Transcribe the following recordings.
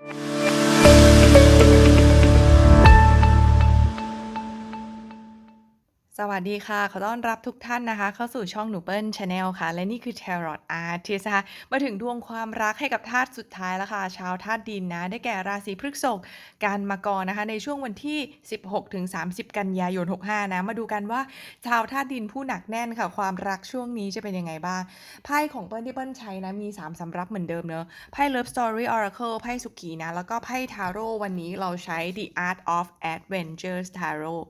you สวัสดีค่ะ ขอต้อนรับทุกท่านนะคะ เข้าสู่ช่องหนูเปิ้ลชาแนลค่ะ และนี่คือ Tarot Artist นะคะมาถึงดวงความรักให้กับธาตุสุดท้ายแล้วค่ะ ชาวธาตุดินนะ ได้แก่ราศีพฤษภกันมากรนะคะ ในช่วงวันที่ 16-30 กันยายน 65 นะ มาดูกันว่า ชาวธาตุดินผู้หนักแน่นค่ะ ความรักช่วงนี้จะเป็นยังไงบ้าง ไพ่ของเปิ้ลที่เปิ้ลใช้นะ มี 3สำรับเหมือนเดิมเนอะไพ่ Love Story Oracle ไพ่สุกีนะ แล้วก็ไพ่ทาโร่วันนี้เราใช้ The Art of Adventures Tarot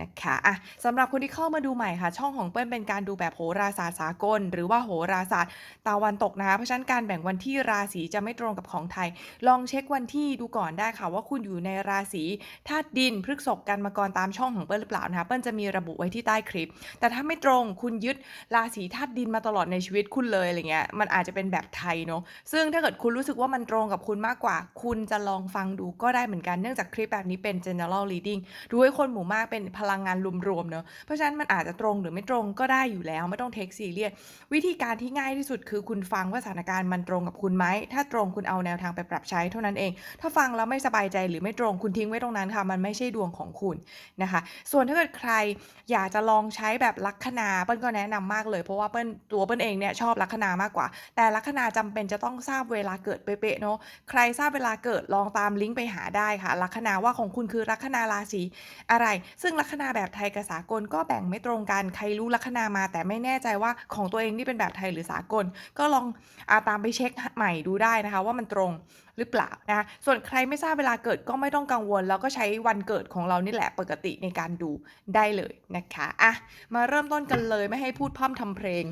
นะคะอะสำหรับคนที่เข้ามาดูใหม่ค่ะ ช่องของเปิ้ลเป็นการดูแบบโหราศาสตร์สากล หรือว่าโหราศาสตร์ตะวันตกนะคะ เพราะฉะนั้นการแบ่งวันที่ราศีจะไม่ตรงกับของไทย ลองเช็ควันที่ดูก่อนได้ค่ะ ว่าคุณอยู่ในราศีธาตุดินพฤกษภกันมาก่อนตามช่องของเปิ้ลหรือเปล่านะคะเปิ้ลจะมีระบุไว้ที่ใต้คลิป แต่ถ้าไม่ตรงคุณยึดราศีธาตุดินมาตลอดในชีวิตคุณเลยอะไรเงี้ยมันอาจจะเป็นแบบไทยเนาะซึ่งถ้าเกิดคุณรู้สึกว่ามันตรงกับคุณมากกว่า คุณจะลองฟังดูก็ได้เหมือนกันเนื่องจากคลิปแบบนี้เป็น general reading ดูให้คนหมู่มากเป็นพลังงานรวมๆเนอะเพราะฉะนั้นมันอาจจะตรงหรือไม่ตรงก็ได้อยู่แล้วไม่ต้องเทคซีเรียสวิธีการที่ง่ายที่สุดคือคุณฟังว่าสถานการณ์มันตรงกับคุณไหมถ้าตรงคุณเอาแนวทางไปปรับใช้เท่านั้นเอง ถ้าฟังแล้วไม่สบายใจหรือไม่ตรงคุณทิ้งไว้ตรงนั้นค่ะมันไม่ใช่ดวงของคุณนะคะ ส่วนถ้าเกิดใครอยากจะลองใช้แบบลัคนาเปิ้ลก็แนะนำมากเลย เพราะว่าเปิ้ลตัวเปิ้ลเองเนี่ยชอบลัคนามากกว่า แต่ลัคนาจำเป็นจะต้องทราบเวลาเกิดเป๊ะๆเนาะใครทราบเวลาเกิดลองตามลิงก์ไปหาได้ค่ะลัคนาว่าของคุณคือลัคนาราศีอะไร ซึ่งลัคนาแบบไทยกับสากลก็แบ่งไม่ตรงกัน ใครรู้ลัคนามา แต่ไม่แน่ใจว่าของตัวเองนี่เป็นแบบไทยหรือสากล ก็ลองอาตามไปเช็คใหม่ดูได้นะคะ ว่ามันตรงหรือเปล่านะ ส่วนใครไม่ทราบเวลาเกิดก็ไม่ต้องกังวล แล้วก็ใช้วันเกิดของเรานี่แหละปกติในการดูได้เลยนะคะอะมาเริ่มต้นกันเลยไม่ให้พูดพร่ำทำเพลง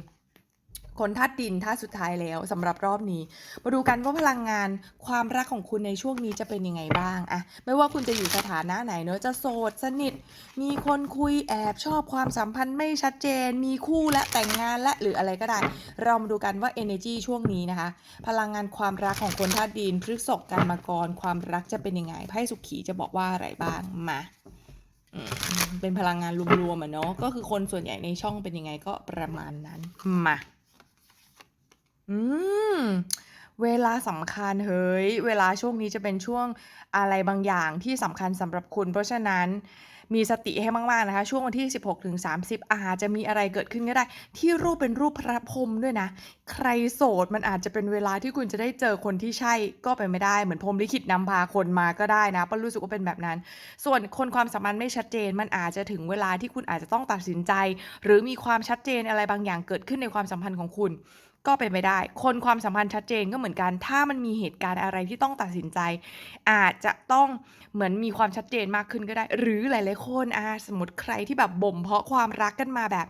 คนธาตุดินธาตุสุดท้ายแล้วสำหรับรอบนี้ มาดูกันว่าพลังงานความรักของคุณในช่วงนี้จะเป็นยังไงบ้างอะไม่ว่าคุณจะอยู่สถานะไหนเนอะจะโสดสนิท มีคนคุยแอบชอบความสัมพันธ์ไม่ชัดเจน มีคู่และแต่งงานและหรืออะไรก็ได้ เรามาดูกันว่า energy ช่วงนี้นะคะ พลังงานความรักของคนธาตุดินพฤกษภกันมากรความรักจะเป็นยังไงไพ่สุขีจะบอกว่าอะไรบ้างมาเป็นพลังงานรวมๆอะเนาะก็คือคนส่วนใหญ่ในช่องเป็นยังไงก็ประมาณนั้นมา อืม เวลาสำคัญ เฮ้ย เวลาช่วงนี้จะเป็นช่วงอะไรบางอย่างที่สำคัญสำหรับคุณ เพราะฉะนั้นมีสติให้มาก ๆ นะคะ ช่วงวันที่ 16ถึง30 อาจจะมีอะไรเกิดขึ้นก็ได้ ที่รูปเป็นรูปพระพรหมด้วยนะ ใครโสดมันอาจจะเป็นเวลาที่คุณจะได้เจอคนที่ใช่ก็เป็นไม่ได้ เหมือนพรหมลิขิตนำพาคนมาก็ได้นะป้ารู้สึกว่าเป็นแบบนั้น ส่วนคนความสัมพันธ์ไม่ชัดเจน มันอาจจะถึงเวลาที่คุณอาจจะต้องตัดสินใจ หรือมีความชัดเจนอะไรบางอย่างเกิดขึ้นในความสัมพันธ์ของคุณ ก็เป็นไปได้ คนความสัมพันธ์ชัดเจนก็เหมือนกัน ถ้ามันมีเหตุการณ์อะไรที่ต้องตัดสินใจ อาจจะต้องเหมือนมีความชัดเจนมากขึ้นก็ได้ หรือหลายๆคนอาสมมติใครที่แบบบ่มเพาะความรักกันมาแบบ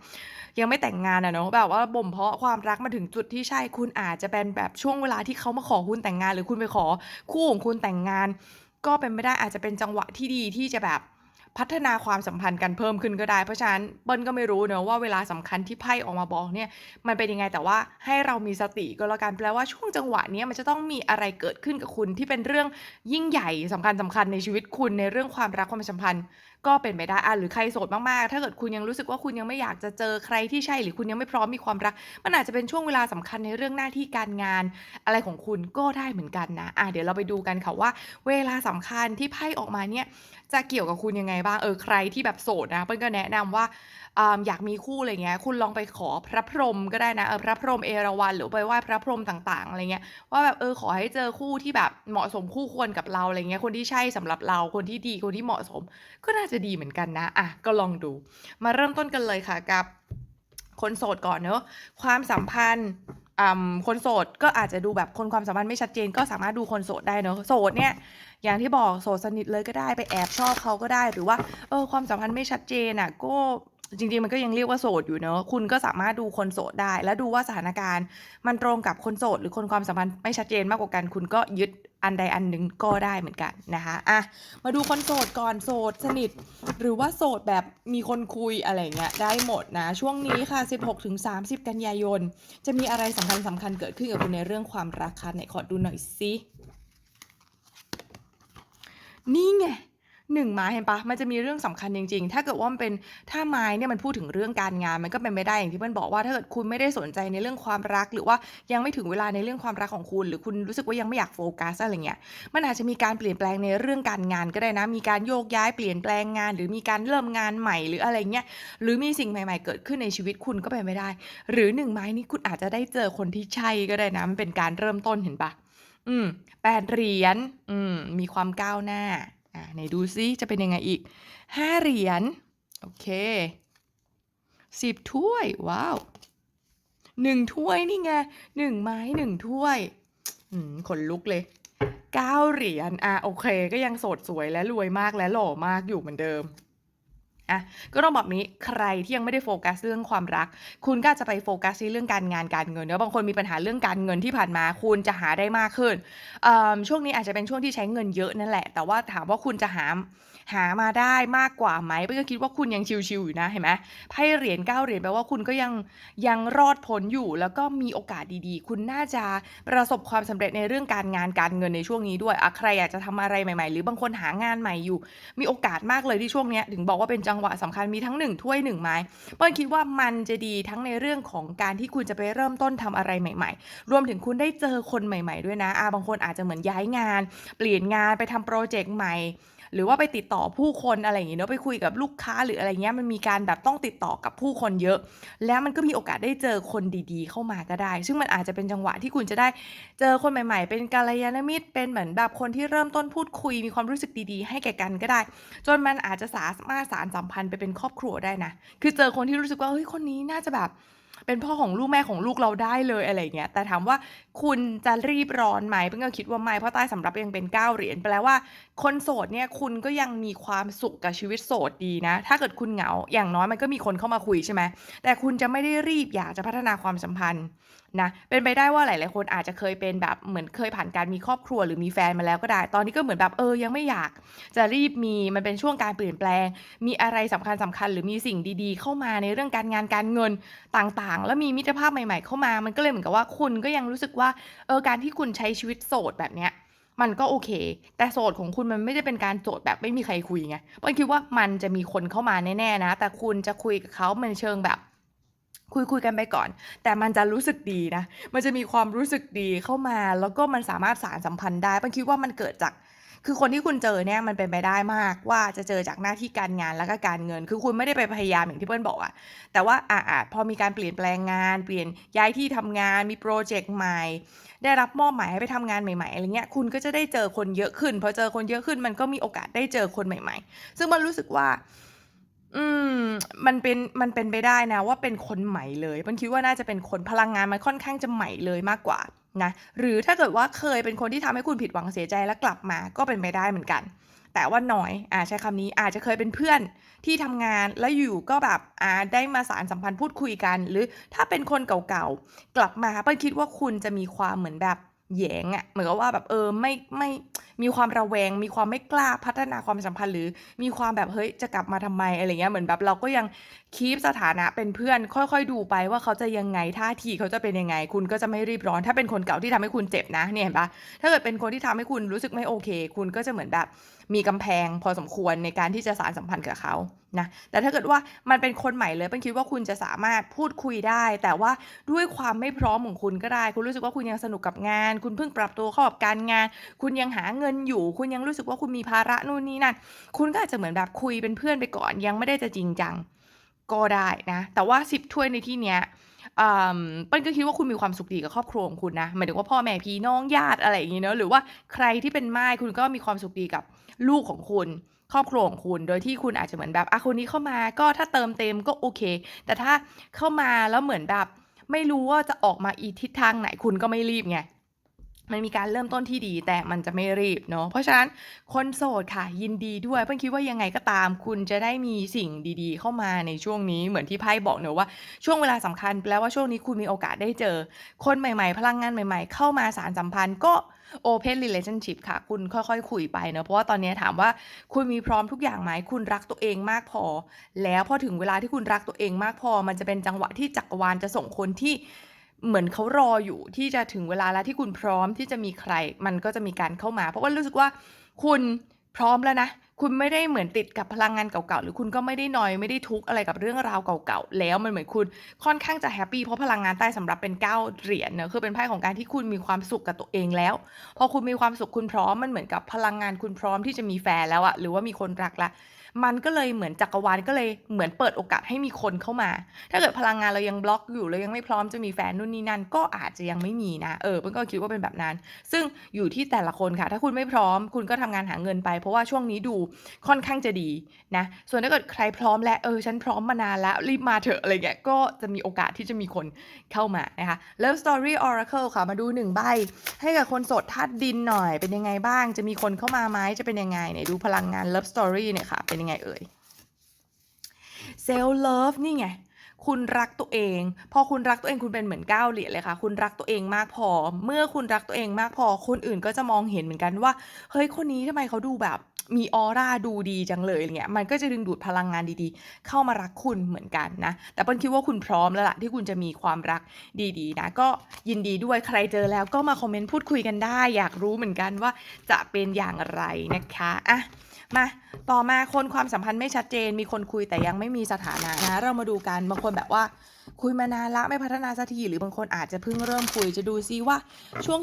ยังไม่แต่งงานอะเนาะแบบว่าบ่มเพาะความรักมาถึงจุดที่ใช่คุณอาจจะเป็นแบบช่วงเวลาที่เขามาขอคุณแต่งงาน หรือคุณไปขอคู่ของคุณแต่งงาน ก็เป็นไม่ได้อาจจะเป็นจังหวะที่ดีที่จะแบบ พัฒนาความสัมพันธ์กันเพิ่มขึ้นก็ได้ เพราะฉะนั้นเปิ้ลก็ไม่รู้เนอะว่าเวลาสำคัญที่ไพ่ออกมาบอกเนี่ยมันเป็นยังไงแต่ว่าให้เรามีสติก็แล้วกันแปลว่าช่วงจังหวะนี้มันจะต้องมีอะไรเกิดขึ้นกับคุณที่เป็นเรื่องยิ่งใหญ่สำคัญสำคัญในชีวิตคุณในเรื่องความรักความสัมพันธ์ ก็เป็นไปได้อะหรือใครโสดมากๆ ถ้าเกิดคุณยังรู้สึกว่าคุณยังไม่อยากจะเจอใครที่ใช่ หรือคุณยังไม่พร้อมมีความรัก มันอาจจะเป็นช่วงเวลาสำคัญในเรื่องหน้าที่การงาน อะไรของคุณก็ได้เหมือนกันนะอะเดี๋ยวเราไปดูกันค่ะว่า เวลาสำคัญที่ไพ่ออกมาเนี่ยจะเกี่ยวกับคุณยังไงบ้างเออใครที่แบบโสดนะเปิ้ลก็แนะนำว่าอ่าอยากมีคู่อะไรเงี้ยคุณลองไปขอพระพรหมก็ได้นะเออพระพรหมเอราวัณหรือไปไหว้พระพรหมต่างๆอะไรเงี้ยว่าแบบเออขอให้เจอคู่ที่แบบเหมาะสมคู่ควรกับเราอะไรเงี้ยคนที่ใช่สำหรับเราคนที่ดีคนที่เหมาะสมก็น่าจะะดีเหมือนกันนะอะก็ลองดู มาเริ่มต้นกันเลยค่ะกับคนโสดก่อนเนอะความสัมพันธ์อ่าคนโสดก็อาจจะดูแบบคนความสัมพันธ์ไม่ชัดเจนก็สามารถดูคนโสดได้เนอะโสดเนี่ยอย่างที่บอกโสดสนิทเลยก็ได้ไปแอบชอบเขาก็ได้ หรือว่าเออความสัมพันธ์ไม่ชัดเจนอะก็ จริงๆมันก็ยังเรียกว่าโสดอยู่เนอะคุณก็สามารถดูคนโสดได้ แล้วดูว่าสถานการณ์ มันตรงกับคนโสด หรือคนความสัมพันธ์ไม่ชัดเจนมากกว่ากัน คุณก็ยึดอันใดอันหนึ่งก็ได้เหมือนกันนะคะอะมาดูคนโสดก่อนโสดสนิท หรือว่าโสดแบบมีคนคุยอะไรเงี้ยได้หมดนะช่วงนี้ค่ะ 16-30 กันยายน จะมีอะไรสำคัญสำคัญเกิดขึ้นกับคุณในเรื่องความรักค่ะไหนขอดูหน่อยสินี่ไง 1 ไม้เห็นเปล่า?มันจะมีเรื่องสำคัญจริง ๆ ถ้าเกิดว่ามันเป็น ถ้าไม้เนี่ยมันพูดถึงเรื่องการงาน มันก็เป็นไปได้อย่างที่เปิ้ลบอกว่า ถ้าเกิดคุณไม่ได้สนใจในเรื่องความรัก หรือว่ายังไม่ถึงเวลาในเรื่องความรักของคุณ หรือคุณรู้สึกว่ายังไม่อยากโฟกัสอะไรเงี้ย มันอาจจะมีการเปลี่ยนแปลงในเรื่องการงานก็ได้นะ มีการโยกย้ายเปลี่ยนแปลงงาน หรือมีการเริ่มงานใหม่หรืออะไรเงี้ย หรือมีสิ่งใหม่ๆ เกิดขึ้นในชีวิตคุณก็เป็นไปได้ หรือ1ไม้นี้คุณอาจจะได้เจอคนที่ใช่ก็ได้นะ มันเป็นการเริ่มต้นเห็นปล่า?อืม8เหรียญอืมมีความก้าวหน้า อะไหนดูซิจะเป็นยังไงอีก 5 เหรียญ โอเค 10 ถ้วย ว้าว1ถ้วยนี่ไง1ไม้1ถ้วยอื้อฮือขนลุกเลย9เหรียญอะโอเค ก็ยังสดสวยและรวยมากและหล่อมากอยู่เหมือนเดิม อะก็ต้องบอกนี้ใครที่ยังไม่ได้โฟกัสเรื่องความรัก คุณก็จะไปโฟกัสที่เรื่องการงานการเงินเนาะบางคนมีปัญหาเรื่องการเงินที่ผ่านมา คุณจะหาได้มากขึ้นช่วงนี้อาจจะเป็นช่วงที่ใช้เงินเยอะนั่นแหละ แต่ว่าถามว่าคุณจะหา หามาได้มากกว่าไหม?เปิ้ลก็คิดว่าคุณยังชิลๆอยู่นะเห็นไหม?ไพ่เหรียญ9เหรียญแปลว่าคุณก็ยังยังรอดพ้นอยู่ แล้วก็มีโอกาสดีๆ คุณน่าจะประสบความสำเร็จในเรื่องการงานการเงินในช่วงนี้ด้วยอะใครอยากจะทำอะไรใหม่ๆ หรือบางคนหางานใหม่อยู่ มีโอกาสมากเลยที่ช่วงนี้ถึงบอกว่าเป็นจังหวะสำคัญมีทั้ง1ถ้วย1ไม้เปิ้ลคิดว่ามันจะดีทั้งในเรื่องของการที่คุณจะไปเริ่มต้นทำอะไรใหม่ ๆ รวมถึงคุณได้เจอคนใหม่ ๆ ด้วยนะอาบางคนอาจจะเหมือนย้ายงาน เปลี่ยนงานไปทำพรเจกต์ใหม่ หรือว่าไปติดต่อผู้คนอะไรอย่างเงี้เนาะไปคุยกับลูกค้าหรืออะไรเงี้ยมันมีการแบบต้องติดต่อกับผู้คนเยอะ แล้วมันก็มีโอกาสได้เจอคนดีๆ เข้ามาก็ได้ ซึ่งมันอาจจะเป็นจังหวะที่คุณจะได้เจอคนใหม่ๆ เป็นกัลยาณมิตรเป็นเหมือนแบบคนที่เริ่มต้นพูดคุยมีความรู้สึกดีๆ ให้แก่กันก็ได้ จนมันอาจจะสามารถสานสัมพันธ์ไปเป็นครอบครัวได้นะคือเจอคนที่รู้สึกว่าเฮ้ยคนนี้น่าจะแบบ เป็นพ่อของลูกแม่ของลูกเราได้เลยอะไรเงี้ยแต่ถามว่าคุณจะรีบร้อนไหม?เพิ่งก็คิดว่าไม่เพราะใต้สำรับยังเป็น9เหรียญแปลว่าคนโสดเนี่ยคุณก็ยังมีความสุขกับชีวิตโสดดีนะ ถ้าเกิดคุณเหงาอย่างน้อยมันก็มีคนเข้ามาคุยใช่ไหมแต่คุณจะไม่ได้รีบอยากจะพัฒนาความสัมพันธ์ นะเป็นไปได้ว่าหลาย ๆ คนอาจจะเคยเป็นแบบเหมือนเคยผ่านการมีครอบครัวหรือมีแฟนมาแล้วก็ได้ ตอนนี้ก็เหมือนแบบเออยังไม่อยาก จะรีบมีมันเป็นช่วงการเปลี่ยนแปลง มีอะไรสำคัญๆหรือมีสิ่งดี ๆ เข้ามาในเรื่องการงานการเงินต่าง ๆ แล้วมีมิตรภาพใหม่ ๆ เข้ามา มันก็เลยเหมือนกับว่าคุณก็ยังรู้สึกว่าเออการที่คุณใช้ชีวิตโสดแบบเนี้ยมันก็โอเค แต่โสดของคุณมันไม่ได้เป็นการโสดแบบไม่มีใครคุยไงเปิ้ลคิดว่ามันจะมีคนเข้ามาแน่ๆนะ แต่คุณจะคุยกับเขาในเชิงแบบ คุยๆกันไปก่อน แต่มันจะรู้สึกดีนะ มันจะมีความรู้สึกดีเข้ามา แล้วก็มันสามารถสานสัมพันธ์ได้ปิ้ลคิดว่ามันเกิดจาก คือคนที่คุณเจอเนี่ยมันเป็นไปได้มากว่าจะเจอจากหน้าที่การงานแล้วก็การเงิน คือคุณไม่ได้ไปพยายามอย่างที่เปิ้ลบอกอะแต่ว่าอาอาพอมีการเปลี่ยนแปลงงาน เปลี่ยนย้ายที่ทำงาน มีพรเจกต์ใหม่ ได้รับมอบหมายให้ไปทำงานใหม่ๆอะไรเงี้ย คุณก็จะได้เจอคนเยอะขึ้น พอเจอคนเยอะขึ้นมันก็มีโอกาสได้เจอคนใหม่ ๆ ซึ่งเปิ้ลรู้สึกว่า อืม มันเป็น มันเป็นไปได้นะว่าเป็นคนใหม่เลยเปิ้ลคิดว่าน่าจะเป็นคนพลังงานมันค่อนข้างจะใหม่เลยมากกว่านะ หรือถ้าเกิดว่าเคยเป็นคนที่ทำให้คุณผิดหวังเสียใจแล้วกลับมาก็เป็นไปได้เหมือนกัน แต่ว่าน้อย อ่า ใช้คำนี้อาจจะเคยเป็นเพื่อนที่ทำงานแล้วอยู่ก็แบบ อ่า ได้มาสานสัมพันธ์พูดคุยกัน หรือถ้าเป็นคนเก่าๆ กลับมาเปิ้ลคิดว่าคุณจะมีความเหมือนแบบแหยงอะเหมือนกับว่าแบบเออไม่ไม่ มีความระแวง มีความไม่กล้าพัฒนาความสัมพันธ์ หรือมีความแบบเฮ้ยจะกลับมาทำไม?อะไรเงี้ยเหมือนแบบเราก็ยังคีปสถานะเป็นเพื่อน ค่อยๆ ดูไปว่าเขาจะยังไงท่าทีเขาจะเป็นยังไง คุณก็จะไม่รีบร้อน ถ้าเป็นคนเก่าที่ทำให้คุณเจ็บนะเนี่ยเห็นปล่า?ถ้าเกิดเป็นคนที่ทำให้คุณรู้สึกไม่โอเค คุณก็จะเหมือนแบบมีกำแพงพอสมควรในการที่จะสานสัมพันธ์กับเขานะแต่ถ้าเกิดว่ามันเป็นคนใหม่เลยเปิ้ลคิดว่าคุณจะสามารถพูดคุยได้ แต่ว่าด้วยความไม่พร้อมของคุณก็ได้ คุณรู้สึกว่าคุณยังสนุกกับงาน คุณเพิ่งปรับตัวเข้ากับการงาน คุณยังหาเงินงินอยู่ คุณยังรู้สึกว่าคุณมีภาระนู่นนี่นั่น คุณก็อาจจะเหมือนแบบคุยเป็นเพื่อนไปก่อน ยังไม่ได้จะจริงจังก็ได้นะ แต่ว่า10ถ้วยในที่เนี้ยอ่าเปิ้ลก็คิดว่าคุณมีความสุขดีกับครอบครัวของคุณนะหมายถึงว่าพ่อแม่พี่น้องญาติอะไรอย่างงี้เนาะหรือว่าใครที่เป็นม่ายคุณก็มีความสุขดีกับลูกของคุณครอบครัวของคุณ โดยที่คุณอาจจะเหมือนแบบอะคนนี้เข้ามาก็ถ้าเติมเต็มก็โอเค แต่ถ้าเข้ามาแล้วเหมือนแบบ ไม่รู้ว่าจะออกมาอีทิศทางไหนคุณก็ไม่รีบไง มันมีการเริ่มต้นที่ดีแต่มันจะไม่รีบเนาะเพราะฉะนั้นคนโสดค่ะยินดีด้วยเปิ้ลคิดว่ายังไงก็ตาม คุณจะได้มีสิ่งดีๆ เข้ามาในช่วงนี้เหมือนที่ไพ่บอกเนาะว่าช่วงเวลาสำคัญแปลว่าช่วงนี้คุณมีโอกาสได้เจอ คนใหม่ๆ พลังงานใหม่ๆ เข้ามาสานสัมพันธ์ก็ Open Relationship ค่ะ คุณค่อยๆ คุยไปเนาะเพราะว่าตอนนี้ถามว่าคุณมีพร้อมทุกอย่างไหม?คุณรักตัวเองมากพอ แล้วพอถึงเวลาที่คุณรักตัวเองมากพอ มันจะเป็นจังหวะที่จักรวาลจะส่งคนที่ เหมือนเขารออยู่ที่จะถึงเวลาแล้วที่คุณพร้อมที่จะมีใคร มันก็จะมีการเข้ามา เพราะว่ารู้สึกว่าคุณพร้อมแล้วนะคุณไม่ได้เหมือนติดกับพลังงานเก่าๆ หรือคุณก็ไม่ได้นอยไม่ได้ทุกข์อะไรกับเรื่องราวเก่าๆ แล้วมันเหมือนคุณค่อนข้างจะแฮปปี้เพราะพลังงานใต้สำรับเป็นเก้าเหรียญเนอะคือเป็นไพ่ของการที่คุณมีความสุขกับตัวเองแล้ว พอคุณมีความสุขคุณพร้อมมันเหมือนกับพลังงานคุณพร้อมที่จะมีแฟนแล้วอะหรือว่ามีคนรักละ มันก็เลยเหมือนจักรวาลก็เลยเหมือนเปิดโอกาสให้มีคนเข้ามา ถ้าเกิดพลังงานเรายังบล็อกอยู่เรายังไม่พร้อมจะมีแฟนนู่นนี่นั่นก็อาจจะยังไม่มีนะเออเปิ้ลก็คิดว่าเป็นแบบนั้น ซึ่งอยู่ที่แต่ละคนค่ะ ถ้าคุณไม่พร้อม คุณก็ทำงานหาเงินไป เพราะว่าช่วงนี้ดูค่อนข้างจะดีนะส่วนถ้าเกิดใครพร้อมแล้วเออฉันพร้อมมานานแล้วรีบมาเถอะอะไรเงี้ยก็จะมีโอกาสที่จะมีคนเข้ามานะคะ Love Story Oracle ค่ะมาดูหนึ่งใบ ให้กับคนโสดธาตุดินหน่อยเป็นยังไงบ้าง จะมีคนเข้ามาไหมจะเป็นยังไงเนี่ยดูพลังงาน Love Story เนี่ยค่ะเป็นยังไงเอ่ย Self Love นี่ไง คุณรักตัวเอง พอคุณรักตัวเองคุณเป็นเหมือนก้าวเหรียญเลยค่ะ คุณรักตัวเองมากพอ เมื่อคุณรักตัวเองมากพอ คนอื่นก็จะมองเห็นเหมือนกันว่า เฮ้ย คนนี้ทำไมเขาดูแบบมีออร่าดูดีจังเลยอะไรเงี้ย มันก็จะดึงดูดพลังงานดีๆ เข้ามารักคุณเหมือนกันนะ แต่เปิ้ลคิดว่าคุณพร้อมแล้วล่ะที่คุณจะมีความรักดีๆนะ ก็ยินดีด้วยใครเจอแล้วก็มาคอมเมนต์พูดคุยกันได้ อยากรู้เหมือนกันว่าจะเป็นอย่างไรนะคะ อะ มาต่อมาคนความสัมพันธ์ไม่ชัดเจน มีคนคุยแต่ยังไม่มีสถานะนะเรามาดูกันบางคนแบบว่า คุยมานานละไม่พัฒนาสักทีหรือบางคนอาจจะเพิ่งเริ่มคุยจะดูซิว่าช่วง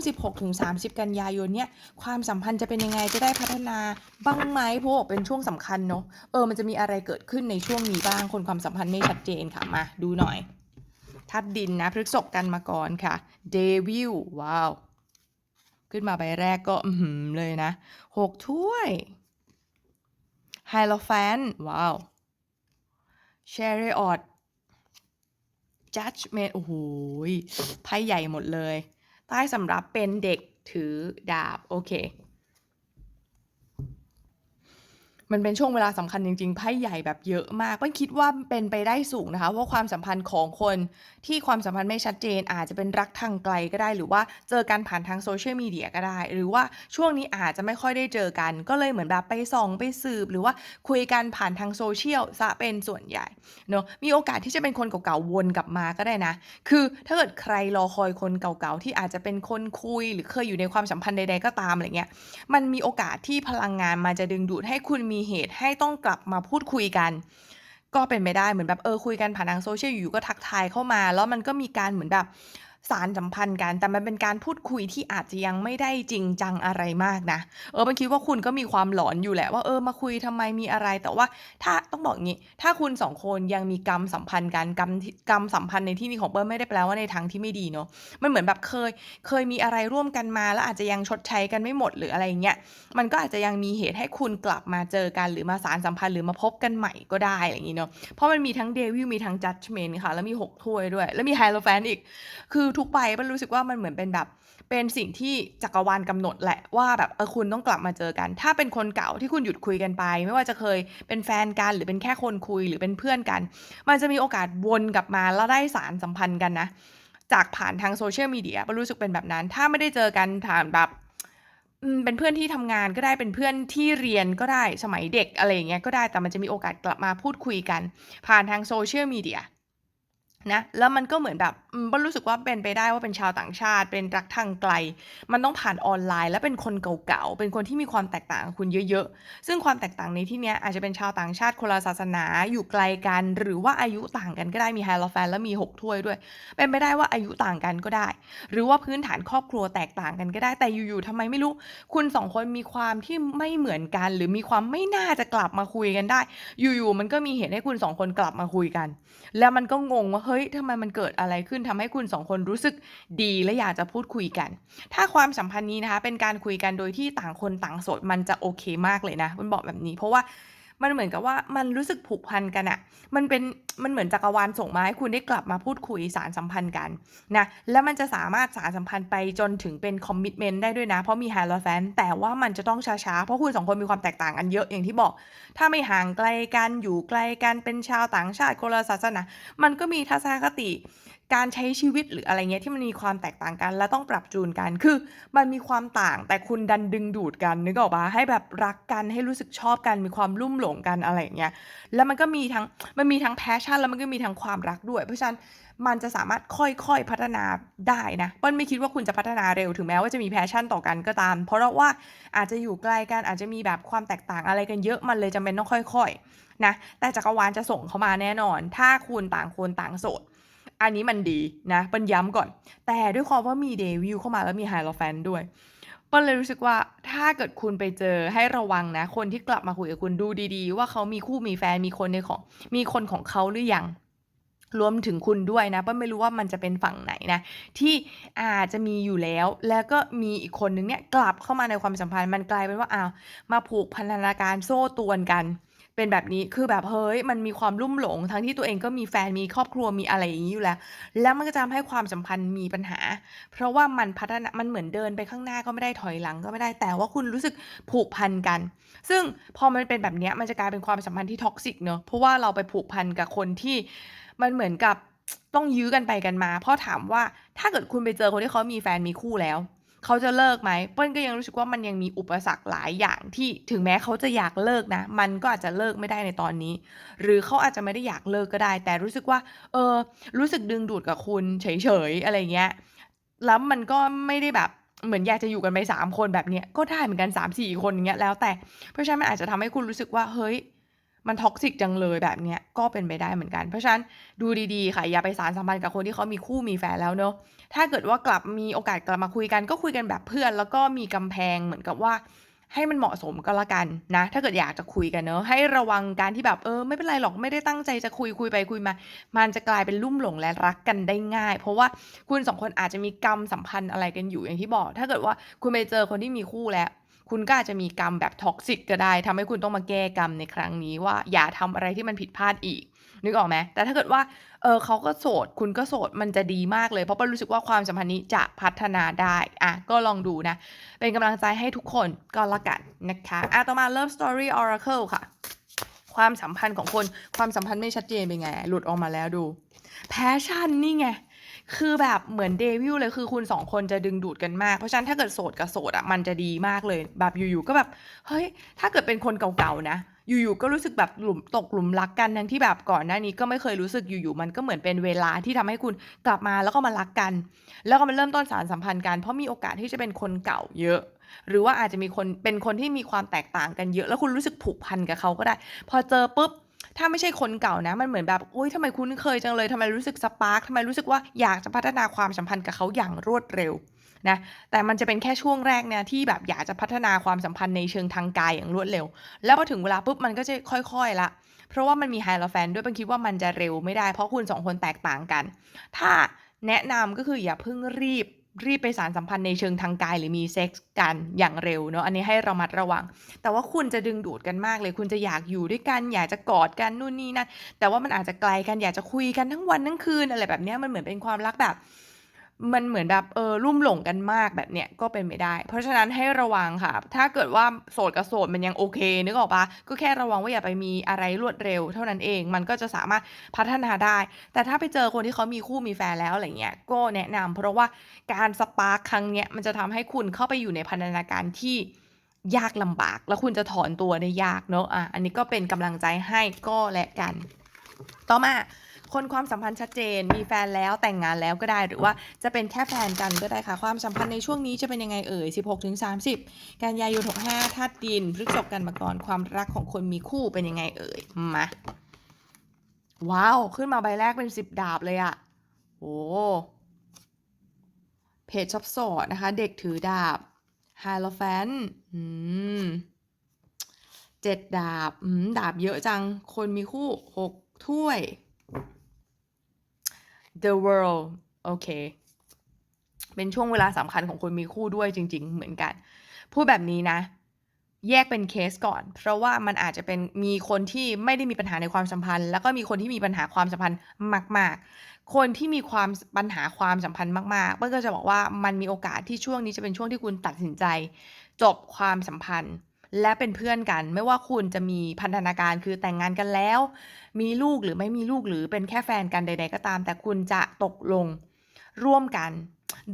16-30 กันยายนเนี่ยความสัมพันธ์จะเป็นยังไงจะได้พัฒนาบ้างไหมเพราะเป็นช่วงสำคัญเนาะเออมันจะมีอะไรเกิดขึ้นในช่วงนี้บ้างคนความสัมพันธ์ไม่ชัดเจนค่ะมาดูหน่อยทัดดินนะพฤกษกกันมาก่อนค่ะเดวิลว้าว ขึ้นมาใบแรกก็อือหือเลยนะหกถ้วย ไฮโลแฟนว้าวเชเรออดจัดเมนโอ้โหไพ่ใหญ่หมดเลย ใต้สำรับเป็นเด็กถือดาบ โอเค มันเป็นช่วงเวลาสำคัญจริงๆ ไพ่ใหญ่แบบเยอะมากเป้นคิดว่าเป็นไปได้สูงนะคะว่าความสัมพันธ์ของคนที่ความสัมพันธ์ไม่ชัดเจน อาจจะเป็นรักทางไกลก็ได้ หรือว่าเจอกันผ่านทางโซเชียลมีเดียก็ได้ หรือว่าช่วงนี้อาจจะไม่ค่อยได้เจอกัน ก็เลยเหมือนแบบไปส่องไปสืบ หรือว่าคุยกันผ่านทางโซเชียลซะเป็นส่วนใหญ่เนอะมีโอกาสที่จะเป็นคนเก่าๆวนกลับมาก็ได้นะ คือถ้าเกิดใครรอคอยคนเก่าๆที่อาจจะเป็นคนคุย หรือเคยอยู่ในความสัมพันธ์ใด ๆก็ตามอะไรเงี้ยมันมีโอกาสที่พลังงานมันจะดึงดูดให้คุณมีเหตุให้ต้องกลับมาพูดคุยกัน ก็เป็นไปได้เหมือนแบบเออคุยกันผ่านทางโซเชียลอยู่ก็ทักทายเข้ามา แล้วมันก็มีการเหมือนแบบ สารสัมพันธ์กัน แต่มันเป็นการพูดคุยที่อาจจะยังไม่ได้จริงจังอะไรมากนะ เออมันคิดว่าคุณก็มีความหลอนอยู่แหละว่าเออมาคุยทำไมมีอะไร แต่ว่าถ้าต้องบอกงี้ ถ้าคุณสองคนยังมีกรรมสัมพันธ์กันกรรมกรรมสัมพันธ์ในที่นี้ของเปิ้ลไม่ได้แปลว่าในทางที่ไม่ดีเนาะ มันเหมือนแบบเคย เคยมีอะไรร่วมกันมา แล้วอาจจะยังชดใช้กันไม่หมดหรืออะไรเงี้ย มันก็อาจจะยังมีเหตุให้คุณกลับมาเจอกันหรือมาสารสัมพันธ์หรือมาพบกันใหม่ก็ได้อะไรอย่างนี้เนาะ เพราะมันมีทั้งเดวิลมีทั้งจัดเมนค่ะ แล้วมีหกถ้วยด้วย แล้วมีไฮโลแฟนอีก คือทุกใบมันรู้สึกว่ามันเหมือนเป็นแบบ เป็นสิ่งที่จักรวาลกำหนดแหละว่าแบบเออคุณต้องกลับมาเจอกัน ถ้าเป็นคนเก่าที่คุณหยุดคุยกันไป ไม่ว่าจะเคยเป็นแฟนกันหรือเป็นแค่คนคุยหรือเป็นเพื่อนกัน มันจะมีโอกาสวนกลับมาแล้วได้สารสัมพันธ์กันนะจากผ่านทางโซเชียลมีเดียมันรู้สึกเป็นแบบนั้น ถ้าไม่ได้เจอกันผ่านแบบเป็นเพื่อนที่ทำงานก็ได้เป็นเพื่อนที่เรียนก็ได้สมัยเด็กอะไรอย่างเงี้ยก็ได้แต่มันจะมีโอกาสกลับมาพูดคุยกัน ผ่านทางโซเชียลมีเดีย นะแล้วมันก็เหมือนแบบมก็รู้สึกว่าเป็นไปได้ว่าเป็นชาวต่างชาติ เป็นรักทางไกล มันต้องผ่านออนไลน์ และเป็นคนเก่าๆเป็นคนที่มีความแตกต่างกับคุณเยอะๆ ซึ่งความแตกต่างในที่เนี้ยอาจจะเป็นชาวต่างชาติคนละศาสนาอยู่ไกลกัน หรือว่าอายุต่างกันก็ได้มีไฮโลแฟนแล้วมีหกถ้วยด้วย เป็นไปได้ว่าอายุต่างกันก็ได้ หรือว่าพื้นฐานครอบครัวแตกต่างกันก็ได้แต่อยู่ๆทำไมไม่รู้ คุณสองคนมีความที่ไม่เหมือนกัน หรือมีความไม่น่าจะกลับมาคุยกันได้ อยู่ๆมันก็มีเหตุให้คุณสองคนกลับมาคุยกัน แล้วมันก็งงว่าเฮ้ยทำไมมันเกิดอะไรขึ้นทำให้คุณสองคนรู้สึกดีและอยากจะพูดคุยกัน ถ้าความสัมพันธ์นี้นะคะ เป็นการคุยกันโดยที่ต่างคนต่างโสดมันจะโอเคมากเลยนะมันบอกแบบนี้ เพราะว่า มันเหมือนกับว่ามันรู้สึกผูกพันกันอะมันเป็นมันเหมือนจักรวาลส่งมาให้คุณได้กลับมาพูดคุยสารสัมพันธ์กันนะแล้วมันจะสามารถสารสัมพันธ์ไปจนถึงเป็นคอมมิชเมนต์ได้ด้วยนะ เพราะมีไฮโลแฟนแต่ว่ามันจะต้องช้าๆ เพราะคุณสองคนมีความแตกต่างกันเยอะอย่างที่บอก ถ้าไม่ห่างไกลกันอยู่ไกลกันเป็นชาวต่างชาติคนละศาสนา มันก็มีทัศนคติ การใช้ชีวิตหรืออะไรเงี้ยที่มันมีความแตกต่างกัน และต้องปรับจูนกัน คือมันมีความต่างแต่คุณดันดึงดูดกันนึกออกปล่าให้แบบรักกันให้รู้สึกชอบกันมีความลุ่มหลงกันอะไรอย่างเงี้ยแล้วมันก็มีทั้งมันมีทั้ง passion แล้วมันก็มีทั้งความรักด้วย เพราะฉะนั้นมันจะสามารถค่อยๆพัฒนาได้นะเปิ้ลไม่คิดว่าคุณจะพัฒนาเร็วถึงแม้ว่าจะมี passion ต่อกันก็ตาม เพราะว่าอาจจะอยู่ไกลกันอาจจะมีแบบความแตกต่างอะไรกันเยอะมันเลยจำเป็นต้องค่อย ๆนะแต่จักรวาลจะส่งเข้ามาแน่นอน ถ้าคุณต่างคนต่างโสด อันนี้มันดีนะเปิ้ลย้ำก่อน แต่ด้วยความว่ามีเดวิลเข้ามาแล้วมีไฮโลแฟนด้วยเปิ้ลเลยรู้สึกว่าถ้าเกิดคุณไปเจอให้ระวังนะ คนที่กลับมาคุยกับคุณดูดีๆ ว่าเขามีคู่มีแฟนมีคนในของ มีคนของเขาหรือยังรวมถึงคุณด้วยนะเปิ้ลไม่รู้ว่ามันจะเป็นฝั่งไหนนะ ที่อาจจะมีอยู่แล้ว แล้วก็มีอีกคนนึงเนี่ยกลับเข้ามาในความสัมพันธ์มันกลายเป็นว่าอ้าวมาผูกพันธนาการโซ่ตวนกัน เป็นแบบนี้ คือแบบ เฮ้ย มันมีความลุ่มหลง ทั้งที่ตัวเองก็มีแฟน มีครอบครัว มีอะไรอย่างนี้อยู่แล้ว แล้วมันก็จะทำให้ความสัมพันธ์มีปัญหา เพราะว่ามันพัฒนา มันเหมือนเดินไปข้างหน้าก็ไม่ได้ ถอยหลังก็ไม่ได้ แต่ว่าคุณรู้สึกผูกพันกัน ซึ่งพอมันเป็นแบบนี้มันจะกลายเป็นความสัมพันธ์ที่ท็อกซิกเนอะ เพราะว่าเราไปผูกพันกับคนที่มันเหมือนกับต้องยื้อกันไปกันมา เพราะถามว่าถ้าเกิดคุณไปเจอคนที่เขามีแฟนมีคู่แล้ว เขาจะเลิกไหมเปิ้ลก็ยังรู้สึกว่ามันยังมีอุปสรรคหลายอย่างที่ถึงแม้เขาจะอยากเลิกนะ มันก็อาจจะเลิกไม่ได้ในตอนนี้ หรือเขาอาจจะไม่ได้อยากเลิกก็ได้ แต่รู้สึกว่า เออ รู้สึกดึงดูดกับคุณเฉยๆอะไรเงี้ยแล้วมันก็ไม่ได้แบบเหมือนอยากจะอยู่กันไปสามคนแบบเนี้ยก็ได้เหมือนกันสามสี่คนอย่างเงี้ยแล้วแต่เพราะฉะนั้นมันอาจจะทำให้คุณรู้สึกว่าเฮ้ย มันท็อกซิกจังเลยแบบเนี้ยก็เป็นไปได้เหมือนกัน เพราะฉะนั้นดูดีๆค่ะอย่าไปสารสัมพันธ์กับคนที่เขามีคู่มีแฟนแล้วเนอะถ้าเกิดว่ากลับมีโอกาสกลับมาคุยกันก็คุยกันแบบเพื่อน แล้วก็มีกำแพงเหมือนกับว่าให้มันเหมาะสมก็แล้วกันนะ ถ้าเกิดอยากจะคุยกันเนอะให้ระวังการที่แบบเออไม่เป็นไรหรอกไม่ได้ตั้งใจจะคุยคุยไปคุยมา มันจะกลายเป็นลุ่มหลงและรักกันได้ง่าย เพราะว่าคุณสองคนอาจจะมีกรรมสัมพันธ์อะไรกันอยู่อย่างที่บอก ถ้าเกิดว่าคุณไปเจอคนที่มีคู่แล้ว คุณก็อาจจะมีกรรมแบบท็อกซิกก็ได้ทำให้คุณต้องมาแก้กรรมในครั้งนี้ว่าอย่าทำอะไรที่มันผิดพลาดอีก นึกออกไหมแต่ถ้าเกิดว่าเออเขาก็โสด คุณก็โสดมันจะดีมากเลย เพราะเปิ้ลรู้สึกว่าความสัมพันธ์นี้จะพัฒนาได้อะก็ลองดูนะ เป็นกำลังใจให้ทุกคนก็ล้วกันนะคะอะต่อมา Love Story Oracle ค่ะ ความสัมพันธ์ของคนความสัมพันธ์ไม่ชัดเจนเป็นไง หลุดออกมาแล้วดู Passion นี่ไง คือแบบเหมือนเดวิลเลยคือคุณสองคนจะดึงดูดกันมาก เพราะฉะนั้นถ้าเกิดโสดกับโสดอะมันจะดีมากเลย แบบอยู่ๆก็แบบ เฮ้ย ถ้าเกิดเป็นคนเก่าๆนะ อยู่ๆก็รู้สึกแบบหลุมตกหลุมรักกันทั้งที่แบบก่อนหน้านี้ก็ไม่เคยรู้สึกอยู่ๆมันก็เหมือนเป็นเวลาที่ทำให้คุณกลับมาแล้วก็มารักกัน แล้วก็มาเริ่มต้นสารสัมพันธ์กันเพราะมีโอกาสที่จะเป็นคนเก่าเยอะ หรือว่าอาจจะมีคนเป็นคนที่มีความแตกต่างกันเยอะ แล้วคุณรู้สึกผูกพันกับเขาก็ได้ พอเจอปุ๊บ ถ้าไม่ใช่คนเก่านะ มันเหมือนแบบโอ๊ยทำไมคุ้นเคยจังเลยทำไมรู้สึกสปาร์คทำไมรู้สึกว่าอยากจะพัฒนาความสัมพันธ์กับเขาอย่างรวดเร็วนะแต่มันจะเป็นแค่ช่วงแรกเนี่ยที่แบบอยากจะพัฒนาความสัมพันธ์ในเชิงทางกายอย่างรวดเร็ว แล้วพอถึงเวลาปุ๊บมันก็จะค่อย ๆละ เพราะว่ามันมีไฮโลแฟนด้วยเป็นคิดว่ามันจะเร็วไม่ได้เพราะคุณสองคนแตกต่างกัน ถ้าแนะนำก็คืออย่าเพิ่งรีบ รีบไปสารสัมพันธ์ในเชิงทางกายหรือมีเซ็กส์กันอย่างเร็วเนาะอันนี้ให้ระมัดระวัง แต่ว่าคุณจะดึงดูดกันมากเลย คุณจะอยากอยู่ด้วยกัน อยากจะกอดกันนู่นนี่นั่นแต่ว่ามันอาจจะไกลกันอยากจะคุยกันทั้งวันทั้งคืนอะไรแบบนี้มันเหมือนเป็นความรักแบบ มันเหมือนแบบเออลุ่มหลงกันมากแบบเนี้ยก็เป็นไม่ได้ เพราะฉะนั้นให้ระวังค่ะ ถ้าเกิดว่าโสดกับโสดมันยังโอเคนึกออกปะก็แค่ระวังว่าอย่าไปมีอะไรรวดเร็ว เท่านั้นเองมันก็จะสามารถพัฒนาได้ แต่ถ้าไปเจอคนที่เขามีคู่มีแฟนแล้วอะไรเงี้ยก็แนะนำเพราะว่าการสปาร์คครั้งเนี้ยมันจะทำให้คุณเข้าไปอยู่ในพันธนาการที่ยากลำบาก แล้วคุณจะถอนตัวได้ยากเนอะอะอันนี้ก็เป็นกำลังใจให้ก็และกัน ต่อมา คนความสัมพันธ์ชัดเจน มีแฟนแล้วแต่งงานแล้วก็ได้ หรือว่าจะเป็นแค่แฟนกันก็ได้ค่ะ ความสัมพันธ์ในช่วงนี้จะเป็นยังไงเอ่ย 16ถึง30 กันยายน 65ธาตุดินพฤษภกันมาก่อนความรักของคนมีคู่เป็นยังไงเอ่ย มา ว้าว ขึ้นมาใบแรกเป็น 10 ดาบเลยอะโอ้เพจชอบสอดนะคะ เด็กถือดาบไฮโลแฟนอืมเจ็ดดาบ อืม ดาบเยอะจัง คนมีคู่หกถ้วย The World โอเค เป็นช่วงเวลาสำคัญของคนมีคู่ด้วยจริง ๆ เหมือนกัน พูดแบบนี้นะ แยกเป็นเคสก่อน เพราะว่ามันอาจจะเป็นมีคนที่ไม่ได้มีปัญหาในความสัมพันธ์ แล้วก็มีคนที่มีปัญหาความสัมพันธ์มาก ๆ คนที่มีความปัญหาความสัมพันธ์มากๆเปิ้ลก็จะบอกว่ามันมีโอกาสที่ช่วงนี้จะเป็นช่วงที่คุณตัดสินใจ จบความสัมพันธ์ และเป็นเพื่อนกัน ไม่ว่าคุณจะมีพันธนาการคือแต่งงานกันแล้ว มีลูกหรือไม่มีลูกหรือเป็นแค่แฟนกันใด ๆ ก็ตาม แต่คุณจะตกลงร่วมกัน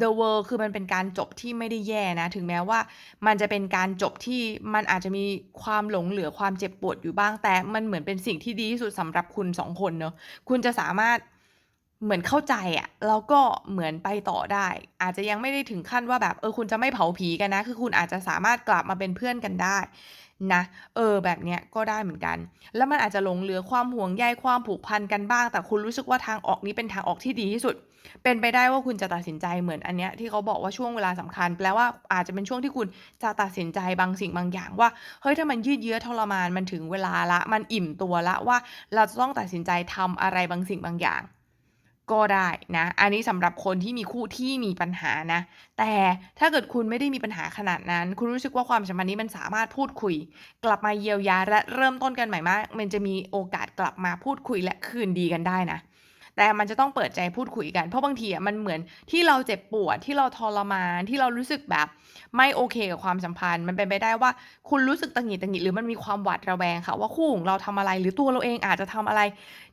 The World คือมันเป็นการจบที่ไม่ได้แย่นะ ถึงแม้ว่ามันจะเป็นการจบที่มันอาจจะมีความหลงเหลือความเจ็บปวดอยู่บ้างแต่มันเหมือนเป็นสิ่งที่ดีที่สุดสำหรับคุณ2คนเนาะคุณจะสามารถ เหมือนเข้าใจอะ แล้วก็เหมือนไปต่อได้ อาจจะยังไม่ได้ถึงขั้นว่าแบบ เออ คุณจะไม่เผาผีกันนะ คือคุณอาจจะสามารถกลับมาเป็นเพื่อนกันได้นะ เออ แบบเนี้ยก็ได้เหมือนกัน แล้วมันอาจจะหลงเหลือความห่วงใยความผูกพันกันบ้าง แต่คุณรู้สึกว่าทางออกนี้เป็นทางออกที่ดีที่สุด เป็นไปได้ว่าคุณจะตัดสินใจเหมือนอันเนี้ยที่เขาบอกว่าช่วงเวลาสำคัญ แปลว่าอาจจะเป็นช่วงที่คุณจะตัดสินใจบางสิ่งบางอย่างว่า เฮ้ยถ้ามันยืดเยื้อทรมานมันถึงเวลาล้วมันอิ่มตัวล้วว่า เราจะต้องตัดสินใจทำอะไรบางสิ่งบางอย่าง ก็ได้นะ อันนี้สำหรับคนที่มีคู่ที่มีปัญหานะ แต่ถ้าเกิดคุณไม่ได้มีปัญหาขนาดนั้น คุณรู้สึกว่าความสัมพันธ์นี้มันสามารถพูดคุย กลับมาเยียวยาและเริ่มต้นกันใหม่มาก มันจะมีโอกาสกลับมาพูดคุยและคืนดีกันได้นะ แต่มันจะต้องเปิดใจพูดคุยกัน เพราะบางทีอะมันเหมือนที่เราเจ็บปวดที่เราทรมานที่เรารู้สึกแบบไม่โอเคกับความสัมพันธ์ มันเป็นไปได้ว่าคุณรู้สึกตังหิดตังหิดหรือมันมีความหวาดระแวงค่ะว่าคู่ของเราทำอะไร หรือตัวเราเองอาจจะทำอะไร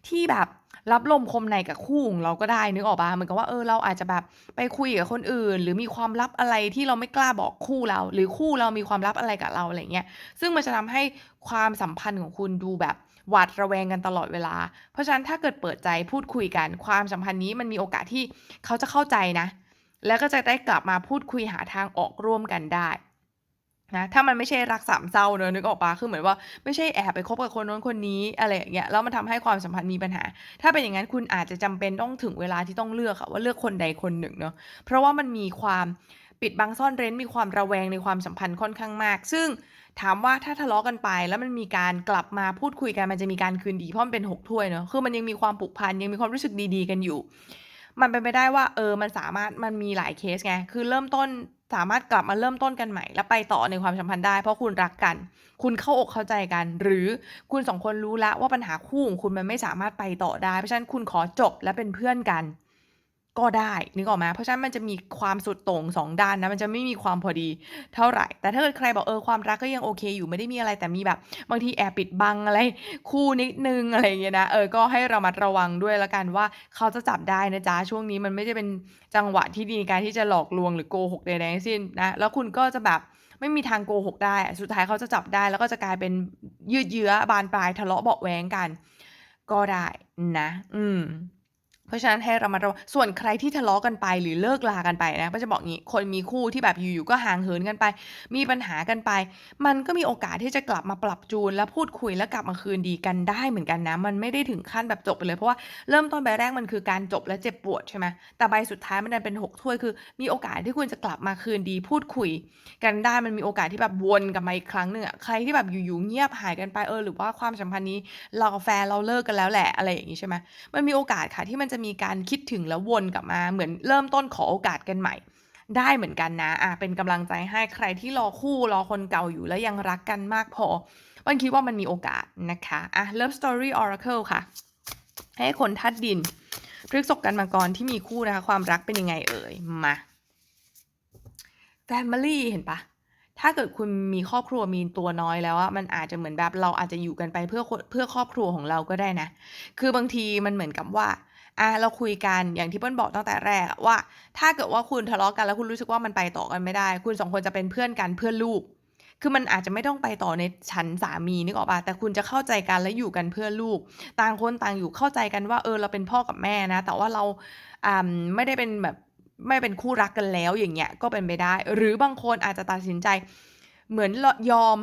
ที่แบบ ลับลมคมในกับคู่ของเราก็ได้นึกออกปล่า?เหมือนกับว่าเออเราอาจจะแบบไปคุยกับคนอื่น หรือมีความลับอะไรที่เราไม่กล้าบอกคู่เรา หรือคู่เรามีความลับอะไรกับเราอะไรอย่างเงี้ยซึ่งมันจะทำให้ความสัมพันธ์ของคุณดูแบบหวาดระแวงกันตลอดเวลา เพราะฉะนั้นถ้าเกิดเปิดใจพูดคุยกัน ความสัมพันธ์นี้มันมีโอกาสที่เขาจะเข้าใจนะ แล้วก็จะได้กลับมาพูดคุยหาทางออกร่วมกันได้ นะ ถ้ามันไม่ใช่รักสามเศร้าเนาะนึกออกปล่า?คือเหมือนว่าไม่ใช่แอบไปคบกับคนโน้นคนนี้อะไรอย่างเงี้ยแล้วมันทำให้ความสัมพันธ์มีปัญหา ถ้าเป็นอย่างงั้นคุณอาจจะจำเป็นต้องถึงเวลาที่ต้องเลือกอะว่าเลือกคนใดคนหนึ่งเนาะเพราะว่ามันมีความปิดบังซ่อนเร้นมีความระแวงในความสัมพันธ์ค่อนข้างมาก ซึ่งถามว่าถ้าทะเลาะกันไป แล้วมันมีการกลับมาพูดคุยกันมันจะมีการคืนดีเพราะมันเป็นหกถ้วยเนาะคือมันยังมีความผูกพันยังมีความรู้สึกดีๆกันอยู่ มันเป็นไปได้ว่าเออมันสามารถมันมีหลายเคสไงคือเริ่มต้น สามารถกลับมาเริ่มต้นกันใหม่ แล้วไปต่อในความสัมพันธ์ได้ เพราะคุณรักกัน คุณเข้าอกเข้าใจกัน หรือคุณสองคนรู้แล้วว่าปัญหาคู่ของคุณมันไม่สามารถไปต่อได้เพราะฉะนั้นคุณขอจบและเป็นเพื่อนกัน ก็ได้ นึกออกไหม?เพราะฉะนั้นมันจะมีความสุดโต่ง 2 ด้านนะ มันจะไม่มีความพอดีเท่าไหร่ แต่ถ้าเกิดใครบอกเออความรักก็ยังโอเคอยู่ไม่ได้มีอะไรแต่มีแบบ บางทีแอบปิดบังอะไรคู่นิดนึงอะไรอย่างเงี้ยนะ เออ ก็ให้ระมัดระวังด้วยแล้วกันว่าเขาจะจับได้นะจ๊ะ ช่วงนี้มันไม่ได้เป็นจังหวะที่ดีในการที่จะหลอกลวงหรือโกหกใดๆทั้งสิ้นนะ แล้วคุณก็จะแบบไม่มีทางโกหกได้ สุดท้ายเขาจะจับได้แล้วก็จะกลายเป็นยืดเยื้อบานปลายทะเลาะเบาะแว้งกัน ก็ได้นะ อืม เพราะฉะนั้นให้เระมัดระวังส่วนใครที่ทะเลาะกันไปหรือเลิกลากันไปนะก็จะบอกงี้คนมีคู่ที่แบบอยู่ๆก็ห่างเหินกันไป มีปัญหากันไป มันก็มีโอกาสที่จะกลับมาปรับจูน และพูดคุยและกลับมาคืนดีกันได้เหมือนกันนะ มันไม่ได้ถึงขั้นแบบจบไปเลยเพราะว่าเริ่มต้นใบแรกมันคือการจบและเจ็บปวดใช่ไหมแต่ใบสุดท้ายมันดันเป็นหกถ้วยคือ มีโอกาสที่คุณจะกลับมาคืนดีพูดคุย กันได้มันมีโอกาสที่แบบวนกลับมาอีกครั้งหนึ่งอะใครที่แบบอยู่ๆเงียบหายกันไปเออหรือว่าความสัมพันธ์นี้เรากับแฟนเราเลิกกันแล้วแหละอะไรอย่างงี้ใช่ไหมมันมีโอกาสค่ะที่มันจะมีการคิดถึงแล้ววนกลับมาเหมือนเริ่มต้นขอโอกาสกันใหม่ ได้เหมือนกันนะอาเป็นกำลังใจให้ใครที่รอคู่รอคนเก่าอยู่แล้วยังรักกันมากพอปั้นคิดว่ามันมีโอกาสนะคะอา Love Story Oracle ค่ะ ให้คนธาตุดินพฤกษกันมังกรที่มีคู่นะคะ ความรักเป็นยังไงเอ่ย?มา Family เห็นปล่า?ถ้าเกิดคุณมีครอบครัวมีตัวน้อยแล้วอะมันอาจจะเหมือนแบบเราอาจจะอยู่กันไปเพื่อเพื่อครอบครัวของเราก็ได้นะ คือบางทีมันเหมือนกับว่า อาเราคุยกันอย่างที่เปิ้ลบอกตั้งแต่แรกว่า ถ้าเกิดว่าคุณทะเลาะกันแล้วคุณรู้สึกว่ามันไปต่อกันไม่ได้ คุณ2คนจะเป็นเพื่อนกันเพื่อลูก คือมันอาจจะไม่ต้องไปต่อในชั้นสามีนึกออกปล่า?แต่คุณจะเข้าใจกันและอยู่กันเพื่อลูก ต่างคนต่างอยู่เข้าใจกันว่าเออเราเป็นพ่อกับแม่นะ แต่ว่าเราอ่าไม่ได้เป็นแบบไม่เป็นคู่รักกันแล้วอย่างเงี้ยก็เป็นไปได้ หรือบางคนอาจจะตัดสินใจ เหมือนยอม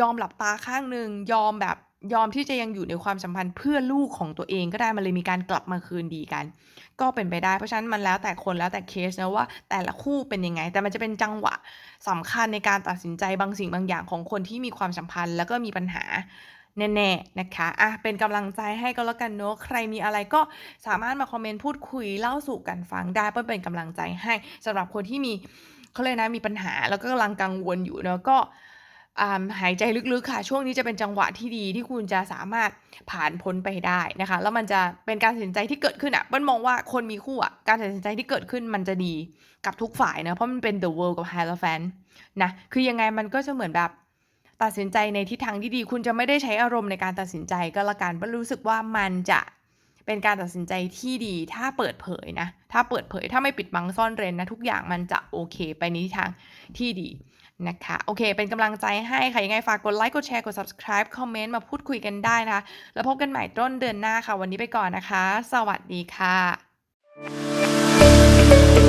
ยอมหลับตาข้างหนึ่งยอมแบบ ยอมที่จะยังอยู่ในความสัมพันธ์เพื่อลูกของตัวเองก็ได้มันเลยมีการกลับมาคืนดีกัน ก็เป็นไปได้เพราะฉะนั้นมันแล้วแต่คนแล้วแต่เคสนะว่า แต่ละคู่เป็นยังไง แต่มันจะเป็นจังหวะสำคัญในการตัดสินใจบางสิ่งบางอย่างของคนที่มีความสัมพันธ์ แล้วก็มีปัญหาแน่ๆนะคะอาเป็นกำลังใจให้ก็แล้วกันเนาะ ใครมีอะไรก็สามารถมาคอมเมนต์พูดคุยเล่าสู่กันฟังได้เปิ้ลเป็นกำลังใจให้สำหรับคนที่มีเขาเรียกนะมีปัญหาแล้วก็กำลังกังวลอยู่เนาะก็ อ่าหายใจลึกๆค่ะ ช่วงนี้จะเป็นจังหวะที่ดีที่คุณจะสามารถผ่านพ้นไปได้นะคะ แล้วมันจะเป็นการตัดสินใจที่เกิดขึ้นอะเปิ้ลมองว่าคนมีคู่อะการตัดสินใจที่เกิดขึ้นมันจะดีกับทุกฝ่ายนะเพราะมันเป็น The World กับ Hierophant นะคือยังไงมันก็จะเหมือนแบบตัดสินใจในทิศทางที่ดี คุณจะไม่ได้ใช้อารมณ์ในการตัดสินใจก็แล้วกันเปิ้ลรู้สึกว่ามันจะเป็นการตัดสินใจที่ดี ถ้าเปิดเผยนะ ถ้าเปิดเผย ถ้าไม่ปิดบังซ่อนเร้นนะ ทุกอย่างมันจะโอเค ไปในทิศทางที่ดี นะคะ โอเค เป็นกำลังใจให้ค่ะ ยังไงฝากกดไลค์ กดแชร์ กด Subscribe คอมเมนต์มาพูดคุยกันได้นะคะ แล้วพบกันใหม่ต้นเดือนหน้าค่ะ วันนี้ไปก่อนนะคะ สวัสดีค่ะ